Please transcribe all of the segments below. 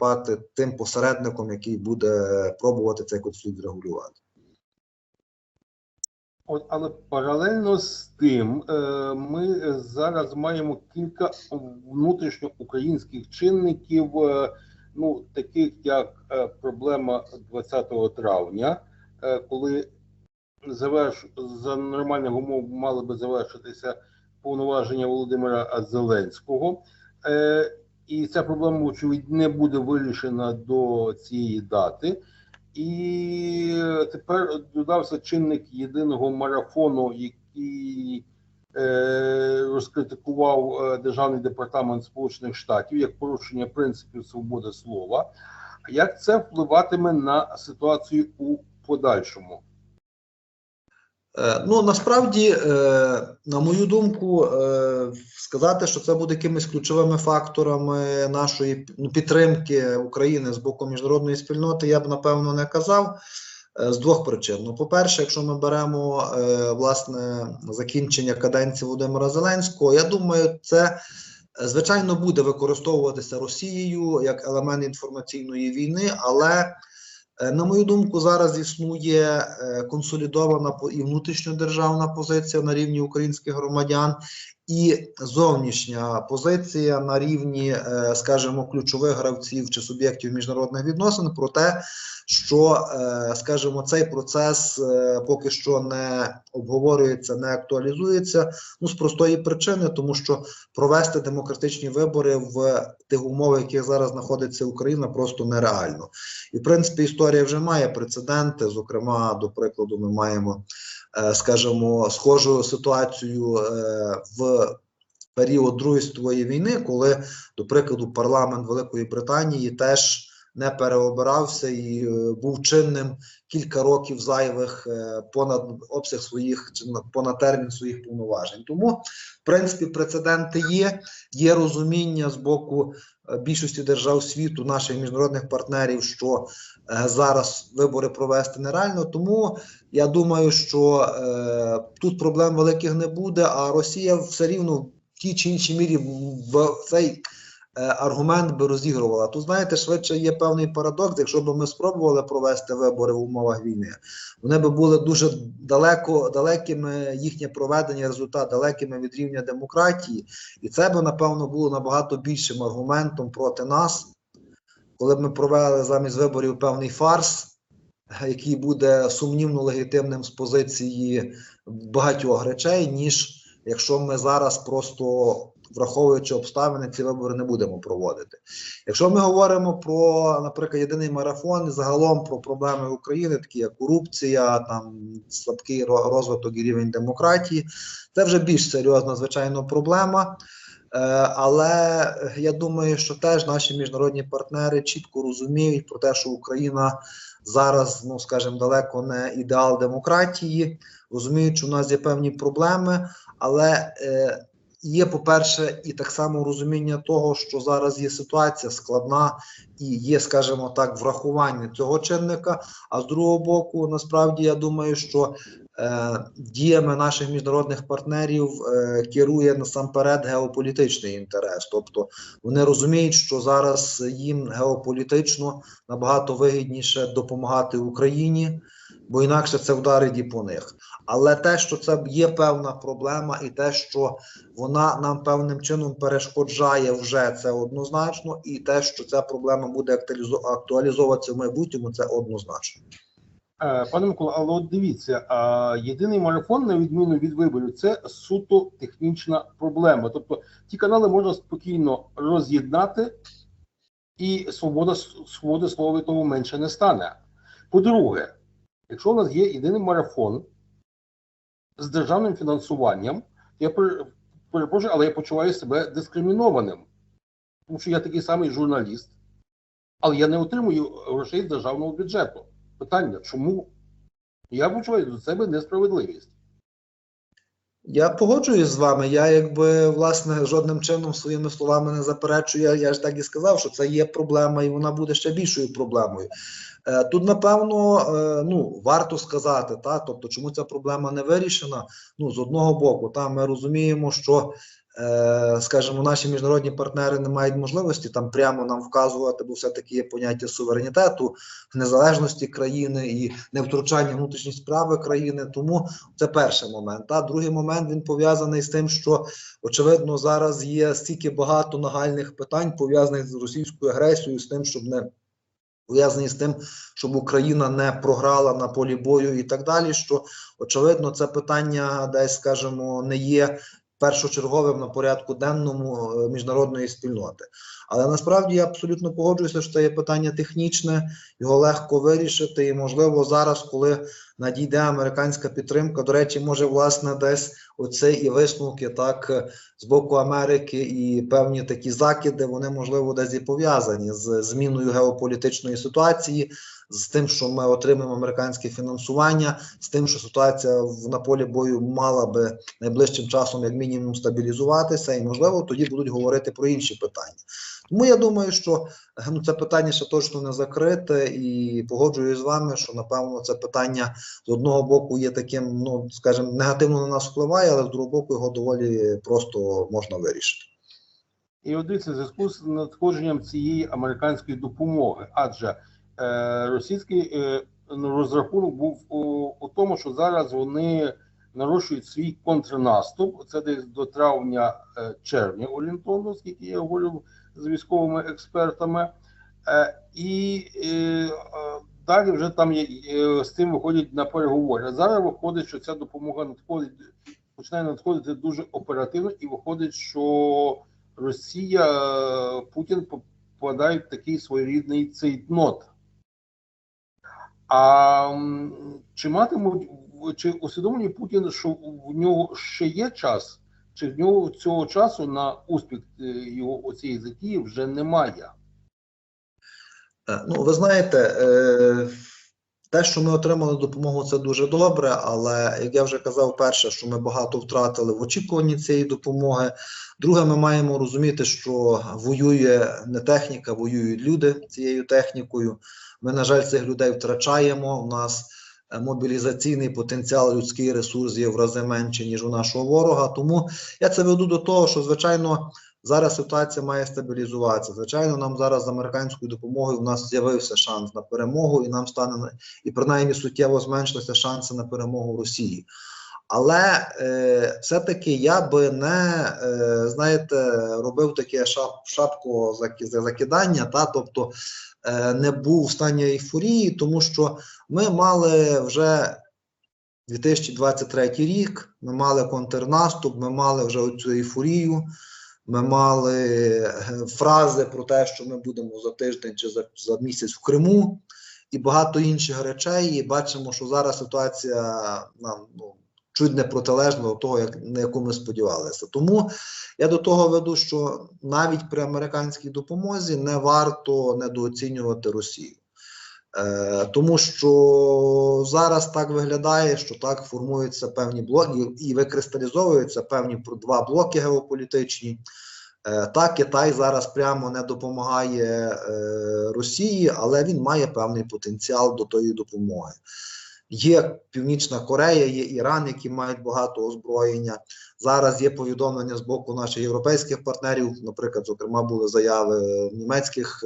виступати тим посередником, який буде пробувати цей конфлікт регулювати. От, але паралельно з тим, е, ми зараз маємо кілька внутрішньоукраїнських чинників, е, ну таких як е, проблема 20 травня, коли заверш... за нормальних умов мали би завершитися повноваження Володимира Зеленського. І ця проблема, очевидь, не буде вирішена до цієї дати. І тепер додався чинник єдиного марафону, який е, розкритикував е, Державний департамент Сполучених Штатів як порушення принципів свободи слова. Як це впливатиме на ситуацію у подальшому? Е, Ну насправді, е, на мою думку, е, сказати, що це буде якимись ключовими факторами нашої ну, підтримки України з боку міжнародної спільноти, я б напевно не казав. З двох причин. Ну, по-перше, якщо ми беремо власне закінчення каденції Володимира Зеленського, я думаю, це звичайно буде використовуватися Росією як елемент інформаційної війни, але На мою думку, зараз існує е, консолідована і внутрішньодержавна позиція на рівні українських громадян, і зовнішня позиція на рівні, е, скажімо, ключових гравців чи суб'єктів міжнародних відносин про те, що, е, скажімо, цей процес е, поки що не обговорюється, не актуалізується. Ну з простої причини, тому що провести демократичні вибори в тих умовах, в яких зараз знаходиться Україна, просто нереально. І в принципі історія вже має прецеденти. Зокрема, до прикладу, ми маємо, скажімо, схожу ситуацію е, в період Другої світової війни, коли, до прикладу, парламент Великої Британії теж не переобирався і е, був чинним кілька років зайвих е, понад обсяг своїх чи понад термін своїх повноважень. Тому, в принципі, прецеденти є. Є розуміння з боку е, більшості держав світу, наших міжнародних партнерів, що е, зараз вибори провести нереально. Тому я думаю, що тут проблем великих не буде, а Росія все рівно в тій чи іншій мірі в цей аргумент би розігрувала. Тут, знаєте, швидше є певний парадокс. Якщо б ми спробували провести вибори в умовах війни, вони би були дуже далеко далекими їхнє проведення, результат далекими від рівня демократії, і це би напевно було набагато більшим аргументом проти нас, коли б ми провели замість виборів певний фарс, е, який буде сумнівно легітимним з позиції багатьох речей, ніж якщо ми зараз просто враховуючи обставини, ці вибори не будемо проводити. Якщо ми говоримо про, наприклад, єдиний марафон загалом про проблеми України, такі як корупція, там слабкий розвиток і рівень демократії, це вже більш серйозна, звичайно, проблема. Е, Але я думаю, що теж наші міжнародні партнери чітко розуміють про те, що Україна зараз, ну скажімо, далеко не ідеал демократії, розуміють, що у нас є певні проблеми, але е, є, по-перше, і так само розуміння того, що зараз є ситуація складна і є, скажімо так, врахування цього чинника. А з другого боку, насправді я думаю, що е, діями наших міжнародних партнерів е, керує насамперед геополітичний інтерес. Тобто вони розуміють, що зараз їм геополітично набагато вигідніше допомагати Україні, бо інакше це вдарить і по них. Але те, що це є певна проблема, і те, що вона нам певним чином перешкоджає вже це однозначно, і те, що ця проблема буде актуалізо- актуалізовуватися в майбутньому, це однозначно. Е, Пане Микола, але от дивіться, єдиний марафон, на відміну від виборів, це суто технічна проблема. Тобто ті канали можна спокійно роз'єднати, і свобода свободи слова того менше не стане. По-друге, якщо у нас є єдиний марафон з державним фінансуванням, я пере- перепрошую, але я почуваю себе дискримінованим, тому що я такий самий журналіст, але я не отримую грошей з державного бюджету. Питання, чому? Я почуваю до себе несправедливість. Я погоджуюсь з вами. Я якби власне жодним чином своїми словами не заперечую. Я, я ж так і сказав, що це є проблема, і вона буде ще більшою проблемою. Е, тут, напевно, е, ну варто сказати, та тобто, чому ця проблема не вирішена. Ну, з одного боку, та ми розуміємо, що скажімо, наші міжнародні партнери не мають можливості там прямо нам вказувати, бо все-таки є поняття суверенітету, незалежності країни і невтручання внутрішні справи країни. Тому це перший момент. А другий момент він пов'язаний з тим, що очевидно зараз є стільки багато нагальних питань пов'язаних з російською агресією, з тим, щоб не пов'язані з тим, щоб Україна не програла на полі бою і так далі. Що очевидно, це питання десь, скажімо, не є першочерговим на порядку денному е, міжнародної спільноти. Але насправді я абсолютно погоджуюся, що це є питання технічне, його легко вирішити. І можливо, зараз, коли надійде американська підтримка, до речі, може власне десь оце і висновки так е, з боку Америки і певні такі закиди, вони можливо десь і пов'язані з зміною геополітичної ситуації, з тим, що ми отримаємо американське фінансування, з тим, що ситуація на полі бою мала би найближчим часом, як мінімум, стабілізуватися, і можливо тоді будуть говорити про інші питання. Тому я думаю, що ну, це питання ще точно не закрите, і погоджуюсь з вами, що напевно це питання з одного боку є таким, ну скажімо, негативно на нас впливає, але з другого боку його доволі просто можна вирішити. І в зв'язку з надходженням цієї американської допомоги, адже е, російський е, ну, розрахунок був у, у тому, що зараз вони нарощують свій контрнаступ. Це десь до травня-червня орієнтовно, скільки я говорив з військовими експертами. Е, і е, е, далі вже там є, е, з цим виходять на переговори. А зараз виходить, що ця допомога надходить, починає надходити дуже оперативно, і виходить, що Росія, Путін попадає в такий своєрідний цейтнот. А чи матимуть, чи усвідомлює Путін, що в нього ще є час, чи в нього цього часу на успіх е, його оцієї затії вже немає? Е, Ну, ви знаєте, е, те, що ми отримали допомогу, це дуже добре. Але як я вже казав, перше, що ми багато втратили в очікуванні цієї допомоги. Друге, ми маємо розуміти, що воює не техніка, воюють люди цією технікою. Ми, на жаль, цих людей втрачаємо. У нас е, мобілізаційний потенціал, людський ресурс є в рази менше, ніж у нашого ворога. Тому я це веду до того, що звичайно. Зараз ситуація має стабілізуватися. Звичайно, нам зараз з американською допомогою в нас з'явився шанс на перемогу, і нам стане і принаймні суттєво зменшилися шанси на перемогу Росії. Але е, все-таки я би не е, знаєте, робив таке шап, шапку за закидання, та тобто е, не був в стані ейфорії, тому що ми мали вже 2023 рік, ми мали контрнаступ, ми мали вже оцю ейфорію. Ми мали е, фрази про те, що ми будемо за тиждень чи за, за місяць в Криму, і багато інших речей. І бачимо, що зараз ситуація нам ну, чуть не протилежна до того, як, на яку ми сподівалися. Тому я до того веду, що навіть при американській допомозі не варто недооцінювати Росію. Е, тому що зараз так виглядає, що так формуються певні блоки і викристалізовуються певні два блоки геополітичні. Е, так, Китай зараз прямо не допомагає е, Росії, але він має певний потенціал до тої допомоги. Є Північна Корея, є Іран, які мають багато озброєння. Зараз є повідомлення з боку наших європейських партнерів. Наприклад, зокрема, були заяви німецьких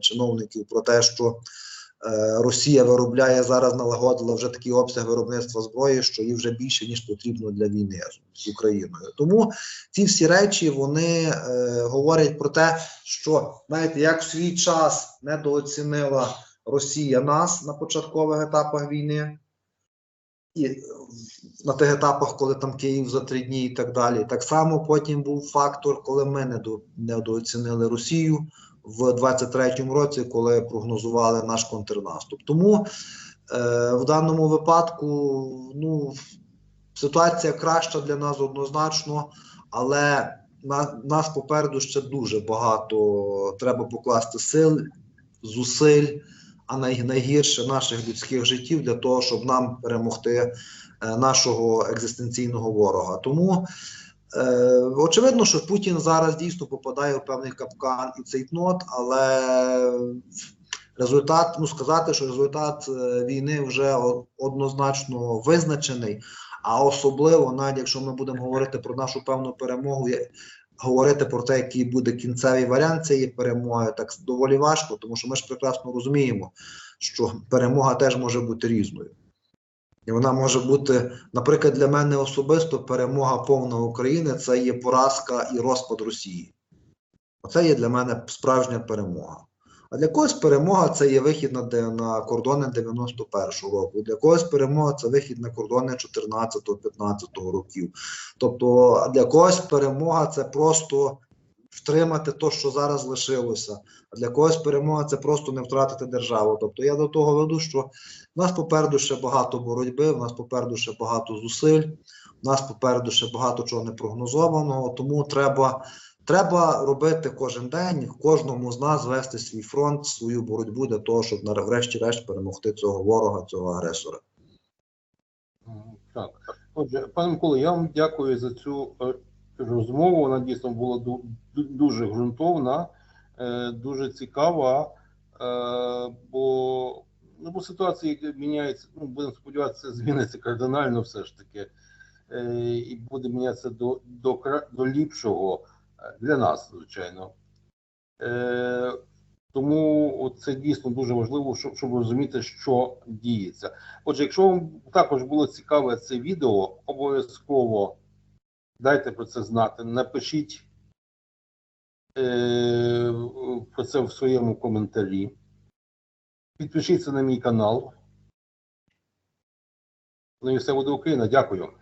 чиновників про те, що Росія виробляє зараз налагодила вже такий обсяг виробництва зброї, що їй вже більше ніж потрібно для війни з- Україною. Тому ці всі речі вони е, говорять про те, що знаєте, як в свій час недооцінила Росія нас на початкових етапах війни. І е, на тих етапах, коли там Київ за три дні і так далі. Так само потім був фактор, коли ми недо- недооцінили Росію в 23-му році, коли прогнозували наш контрнаступ. Тому е, в даному випадку ну, ситуація краща для нас однозначно, але на, нас попереду ще дуже багато треба покласти сил, зусиль, а най, найгірше наших людських життів для того, щоб нам перемогти е, нашого екзистенційного ворога. Тому Е, очевидно, що Путін зараз дійсно попадає в певний капкан і цейтнот, але результат, ну сказати, що результат е, війни вже однозначно визначений. А особливо, навіть якщо ми будемо говорити про нашу певну перемогу, говорити про те, який буде кінцевий варіант цієї перемоги, так доволі важко, тому що ми ж прекрасно розуміємо, що перемога теж може бути різною. І вона може бути, наприклад, для мене особисто перемога повна України це є поразка і розпад Росії. Оце є для мене справжня перемога. А для когось перемога це є вихід на, на кордони 91-го року. Для когось перемога це вихід на кордони 14-15 років. Тобто для когось перемога це просто втримати те, що зараз лишилося. А для когось перемога це просто не втратити державу. Тобто я до того веду, що в нас попереду ще багато боротьби, в нас попереду ще багато зусиль, в нас попереду ще багато чого непрогнозованого, тому треба. Треба робити кожен день, кожному з нас вести свій фронт, свою боротьбу для того, щоб врешті-решт перемогти цього ворога, цього агресора. Так. Отже, пане Миколо, я вам дякую за цю е, розмову. Вона дійсно була ду- ду- дуже ґрунтовна, е, дуже цікава, е, бо, ну, бо ситуація міняється, ну, будемо сподіватися, зміниться кардинально все ж таки. Е, І буде мінятися до, до, до ліпшого для нас, звичайно. Тому це дійсно дуже важливо, щоб, щоб розуміти, що діється. Отже, якщо вам також було цікаве це відео, обов'язково дайте про це знати. Напишіть е, про це в своєму коментарі. Підпишіться на мій канал. Ну і все буде Україна. Дякую.